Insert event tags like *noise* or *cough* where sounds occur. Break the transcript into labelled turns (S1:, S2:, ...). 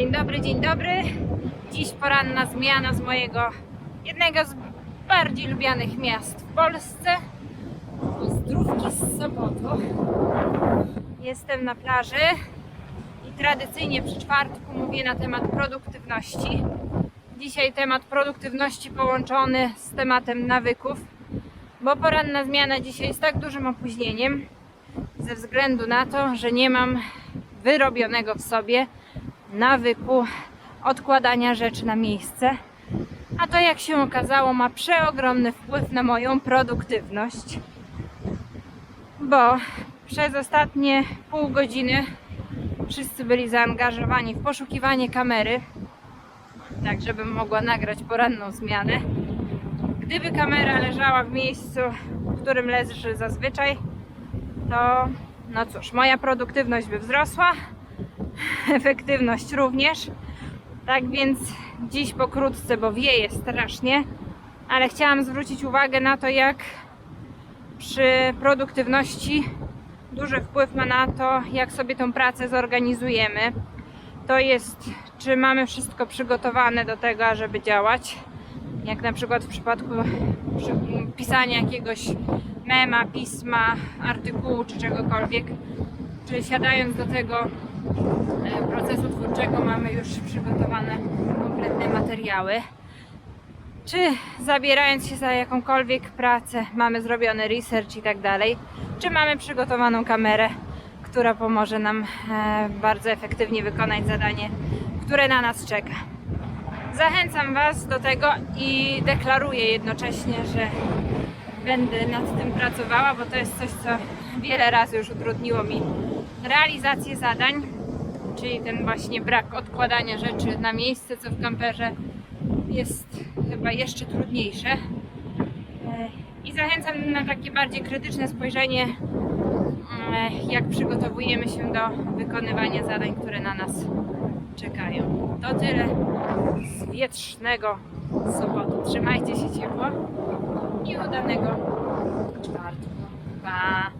S1: Dzień dobry, dzień dobry. Dziś poranna zmiana z mojego jednego z bardziej lubianych miast w Polsce. Pozdrówki z Sopotu. Jestem na plaży i tradycyjnie przy czwartku mówię na temat produktywności. Dzisiaj temat produktywności połączony z tematem nawyków, bo poranna zmiana dzisiaj z tak dużym opóźnieniem ze względu na to, że nie mam wyrobionego w sobie nawyku odkładania rzeczy na miejsce. A to, jak się okazało, ma przeogromny wpływ na moją produktywność, bo przez ostatnie pół godziny wszyscy byli zaangażowani w poszukiwanie kamery, tak żebym mogła nagrać poranną zmianę. Gdyby kamera leżała w miejscu, w którym leży zazwyczaj, to no cóż, moja produktywność by wzrosła, *laughs* efektywność również. Tak więc dziś pokrótce, bo wieje strasznie, ale chciałam zwrócić uwagę na to, jak przy produktywności duży wpływ ma na to, jak sobie tą pracę zorganizujemy. To jest, czy mamy wszystko przygotowane do tego, ażeby działać. Jak na przykład w przypadku przy pisania jakiegoś mema, pisma, artykułu czy czegokolwiek, czy siadając do tego procesu twórczego mamy już przygotowane kompletne materiały, czy zabierając się za jakąkolwiek pracę mamy zrobiony research i tak dalej, czy mamy przygotowaną kamerę, która pomoże nam e, bardzo efektywnie wykonać zadanie, które na nas czeka. Zachęcam Was do tego i deklaruję jednocześnie, że będę nad tym pracowała, bo to jest coś, co wiele razy już utrudniło mi realizację zadań, czyli ten właśnie brak odkładania rzeczy na miejsce, co w kamperze jest chyba jeszcze trudniejsze. E, I zachęcam na takie bardziej krytyczne spojrzenie, e, jak przygotowujemy się do wykonywania zadań, które na nas czekają. To tyle z wietrznego Sopotu. Trzymajcie się ciepło i udanego czwartku. Pa!